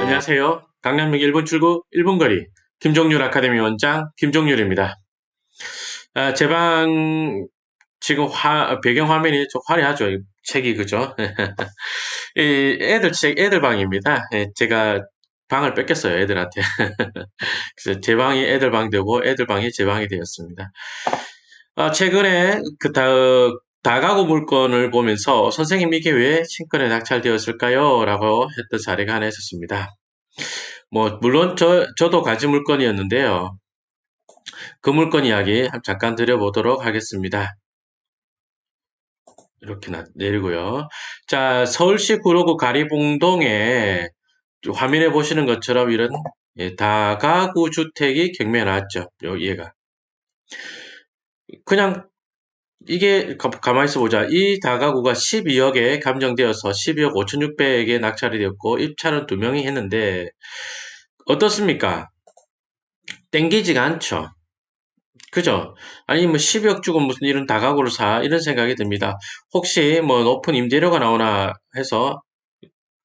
안녕하세요. 강남역 1번 출구 1번 거리 김종률 아카데미 원장 김종률입니다. 아, 제방 지금 화, 배경 화면이 좀 화려하죠. 이 책이 그죠? 이 애들 책 애들 방입니다. 예, 제가 방을 뺏겼어요 애들한테. 그래서 제 방이 애들 방 되고 애들 방이 제 방이 되었습니다. 아, 최근에 그 다, 다가구 물건을 보면서 선생님 이게 왜 친권에 낙찰되었을까요? 라고 했던 사례가 하나 있었습니다. 뭐 물론 저, 저도 가진 물건이었는데요. 그 물건 이야기 잠깐 드려보도록 하겠습니다. 이렇게 내리고요. 자, 서울시 구로구 가리봉동에 화면에 보시는 것처럼 이런 예, 다가구 주택이 경매에 나왔죠. 요 얘가. 그냥 이게 가, 만히 있어 보자. 이 다가구가 12억에 감정되어서 12억 5,600에 낙찰이 되었고 입찰은 두 명이 했는데 어떻습니까? 땡기지가 않죠. 그죠? 아니 뭐 12억 주고 무슨 이런 다가구를 사 이런 생각이 듭니다. 혹시 뭐 높은 임대료가 나오나 해서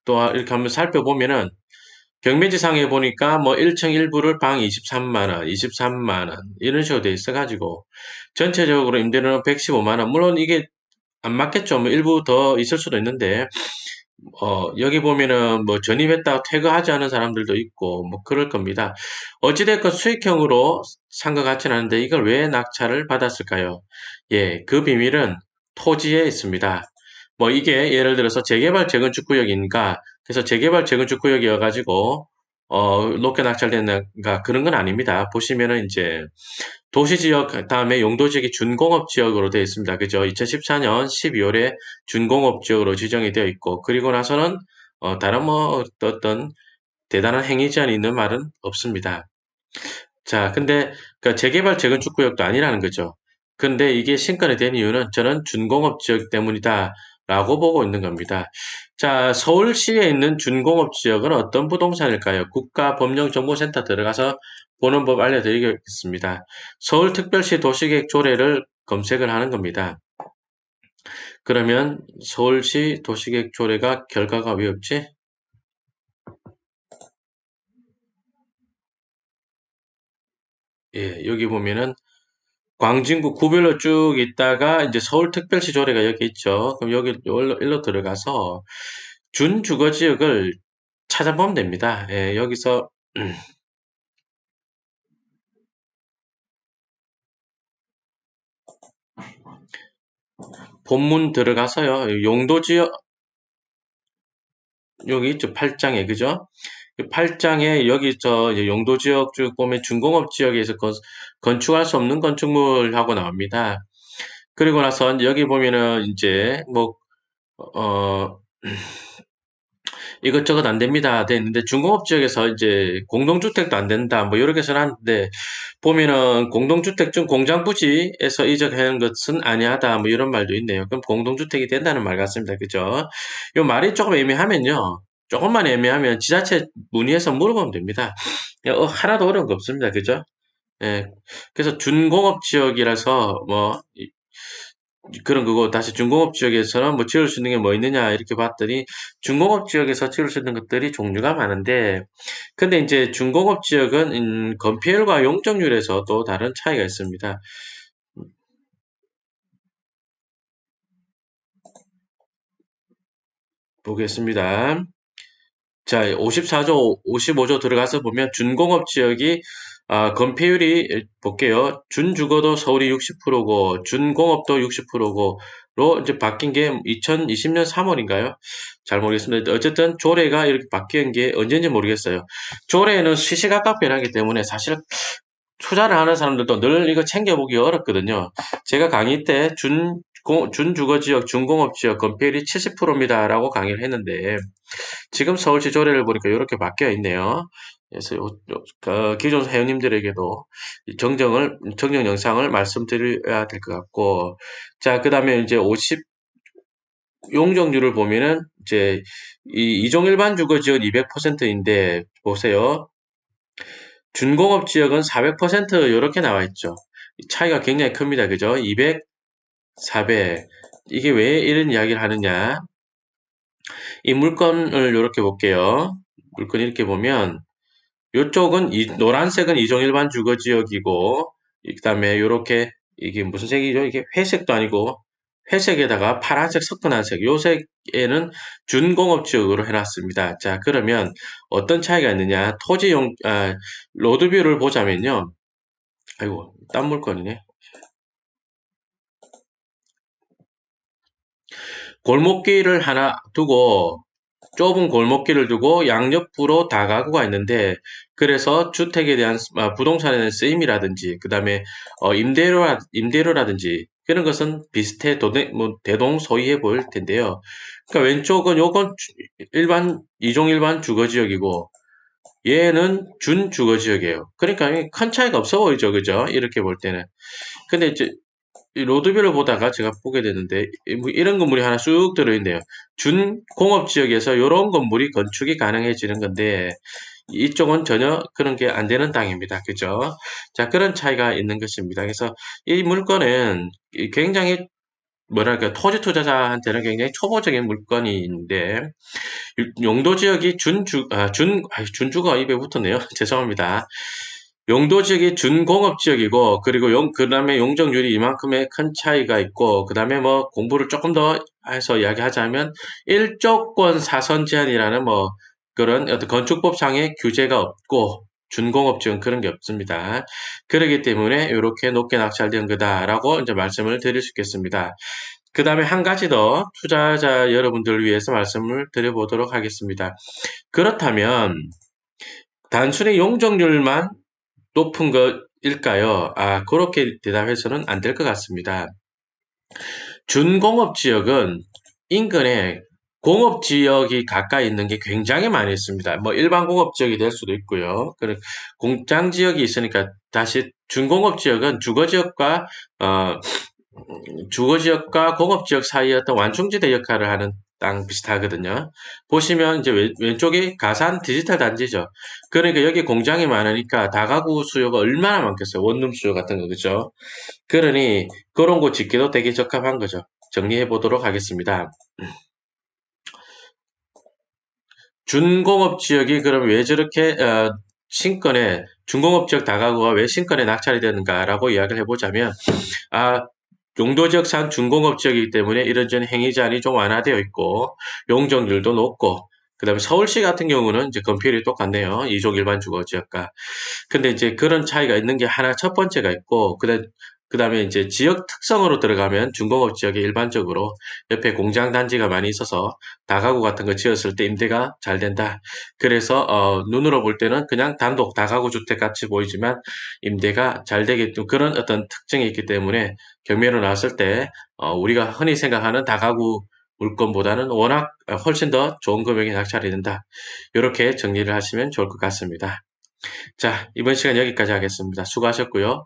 또 이렇게 한번 살펴보면은 경매지상에 보니까 뭐 1층 일부를 방 23만원, 23만원 이런 식으로 돼 있어가지고 전체적으로 임대료는 115만원 물론 이게 안 맞겠죠. 뭐 일부 더 있을 수도 있는데 어, 여기 보면은 뭐 전입했다가 퇴거하지 않은 사람들도 있고 뭐 그럴 겁니다. 어찌됐건 수익형으로 산 것 같지는 않은데 이걸 왜 낙찰을 받았을까요? 예, 그 비밀은 토지에 있습니다. 뭐 이게 예를 들어서 재개발 재건축 구역이니까 그래서 재개발 재건축 구역이어 가지고 어, 높게 낙찰됐는가 그런 건 아닙니다. 보시면은 이제 도시 지역 다음에 용도 지역이 준공업 지역으로 되어 있습니다. 그죠? 2014년 12월에 준공업 지역으로 지정이 되어 있고 그리고 나서는 어, 다른 뭐 어떤 대단한 행위 제한이 있는 말은 없습니다. 자, 근데 그 재개발 재건축 구역도 아니라는 거죠. 근데 이게 신권이 된 이유는 저는 준공업 지역 때문이다. 라고 보고 있는 겁니다. 자, 서울시에 있는 준공업 지역은 어떤 부동산일까요? 국가법령정보센터 들어가서 보는 법 알려드리겠습니다. 서울특별시 도시계획 조례를 검색을 하는 겁니다. 그러면 서울시 도시계획 조례가 결과가 왜 없지? 예, 여기 보면은 광진구 구별로 쭉 있다가 이제 서울특별시 조례가 여기 있죠. 그럼 여기 일로, 일로 들어가서 준 주거 지역을 찾아보면 됩니다. 예, 여기서 본문 들어가서요. 용도 지역 여기 있죠. 8장에 그죠? 8장에 여기 저 용도 지역 쭉 보면 준공업 지역에서 건, 건축할 수 없는 건축물하고 나옵니다. 그리고 나서 여기 보면은 이제 뭐 어, 이것저것 안 됩니다. 돼 있는데 중공업 지역에서 이제 공동주택도 안 된다. 뭐 이렇게 써놨는데 보면은 공동주택 중 공장 부지에서 이적하는 것은 아니하다. 뭐 이런 말도 있네요. 그럼 공동주택이 된다는 말 같습니다. 그죠? 이 말이 조금 애매하면요. 조금만 애매하면 지자체 문의해서 물어보면 됩니다. 어, 하나도 어려운 거 없습니다. 그죠? 예. 그래서 준공업 지역이라서 뭐 그런 거고 다시 중공업 지역에서는 뭐 지을 수 있는 게 뭐 있느냐 이렇게 봤더니 중공업 지역에서 지을 수 있는 것들이 종류가 많은데 근데 이제 중공업 지역은 음, 건폐율과 용적률에서 또 다른 차이가 있습니다. 보겠습니다. 자, 54조, 55조 들어가서 보면 준공업 지역이 아, 건폐율이 볼게요. 준주거도 서울이 60%고 준공업도 60%고 로 이제 바뀐 게 2020년 3월인가요? 잘 모르겠습니다. 어쨌든 조례가 이렇게 바뀐 게 언제인지 모르겠어요. 조례는 시시각각 변하기 때문에 사실 투자를 하는 사람들도 늘 이거 챙겨보기 어렵거든요. 제가 강의 때 준, 준주거지역, 준공업지역 건폐율이 70%입니다. 라고 강의를 했는데 지금 서울시 조례를 보니까 이렇게 바뀌어 있네요. 그래서 그 기존 회원님들에게도 정정을 정정 영상을 말씀드려야 될 것 같고 자 그 다음에 이제 50 용적률을 보면은 이제 이 이종 일반 주거 지역 200%인데 보세요. 준공업 지역은 400% 이렇게 나와 있죠. 차이가 굉장히 큽니다. 그죠? 200, 400. 이게 왜 이런 이야기를 하느냐? 이 물건을 이렇게 볼게요. 물건 이렇게 보면 이쪽은 이 노란색은 이종 일반 주거 지역이고 그다음에 이렇게 이게 무슨 색이죠? 이게 회색도 아니고 회색에다가 파란색 섞은 색, 요 색에는 준공업 지역으로 해놨습니다. 자, 그러면 어떤 차이가 있느냐? 토지용 아, 로드뷰를 보자면요. 아이고, 딴 물건이네. 골목길을 하나 두고 좁은 골목길을 두고 양옆으로 다가구가 있는데 그래서 주택에 대한 아, 부동산에 대한 쓰임이라든지 그 다음에 어, 임대료라, 임대료라든지 그런 것은 비슷해 도대, 뭐, 대동 소이해 보일 텐데요. 그러니까 왼쪽은 요건 주- 일반 이종 일반 주거 지역이고 얘는 준 주거 지역이에요. 그러니까 이게 큰 차이가 없어 보이죠, 그죠? 이렇게 볼 때는. 근데 이제 이 로드뷰를 보다가 제가 보게 되는데 이- 뭐 이런 건물이 하나 쑥 들어있네요. 준 공업 지역에서 이런 건물이 건축이 가능해지는 건데 이쪽은 전혀 그런 게 안 되는 땅입니다. 그죠? 자, 그런 차이가 있는 것입니다. 그래서 이 물건은 이 굉장히 뭐랄까 토지 투자자한테는 굉장히 초보적인 물건인데 용도 지역이 준주 아, 준 아, 준주가 입에 붙었네요. 죄송합니다. 용도 지역이 준공업 지역이고 그리고 용 그 다음에 용적률이 이만큼의 큰 차이가 있고 그 다음에 뭐 공부를 조금 더 해서 이야기하자면 일조권 사선 제한이라는 뭐 그런 어떤 건축법상의 규제가 없고 준공업 지역은 그런 게 없습니다. 그렇기 때문에 이렇게 높게 낙찰된 거다라고 이제 말씀을 드릴 수 있겠습니다. 그 다음에 한 가지 더 투자자 여러분들을 위해서 말씀을 드려보도록 하겠습니다. 그렇다면 단순히 용적률만 높은 것일까요? 아, 그렇게 대답해서는 안 될 것 같습니다. 준공업 지역은 인근에 공업 지역이 가까이 있는 게 굉장히 많이 있습니다. 뭐 일반 공업 지역이 될 수도 있고요. 그리고 공장 지역이 있으니까 다시 준공업 지역은 주거 지역과 어, 주거 지역과 공업 지역 사이의 어떤 완충지대 역할을 하는 땅 비슷하거든요. 보시면 이제 왼, 왼쪽이 가산 디지털 단지죠. 그러니까 여기 공장이 많으니까 다가구 수요가 얼마나 많겠어요. 원룸 수요 같은 거 그죠? 그러니 그런 곳 짓기도 되게 적합한 거죠. 정리해 보도록 하겠습니다. 준공업 지역이 그럼 왜 저렇게 어, 신권에 준공업 지역 다가구가 왜 신권에 낙찰이 되는가라고 이야기를 해보자면 아 용도 지역 산 준공업 지역이기 때문에 이런저런 행위 제한이 좀 완화되어 있고 용적률도 높고 그 다음에 서울시 같은 경우는 이제 건폐율이 똑같네요. 이종 일반 주거 지역과 근데 이제 그런 차이가 있는 게 하나 첫 번째가 있고 그 다음 그 다음에 이제 지역 특성으로 들어가면 중공업 지역에 일반적으로 옆에 공장 단지가 많이 있어서 다가구 같은 거 지었을 때 임대가 잘 된다. 그래서 어, 눈으로 볼 때는 그냥 단독 다가구 주택 같이 보이지만 임대가 잘 되게끔 그런 어떤 특징이 있기 때문에 경매로 나왔을 때 어, 우리가 흔히 생각하는 다가구 물건보다는 워낙 훨씬 더 좋은 금액이 낙찰이 된다. 이렇게 정리를 하시면 좋을 것 같습니다. 자, 이번 시간 여기까지 하겠습니다. 수고하셨고요.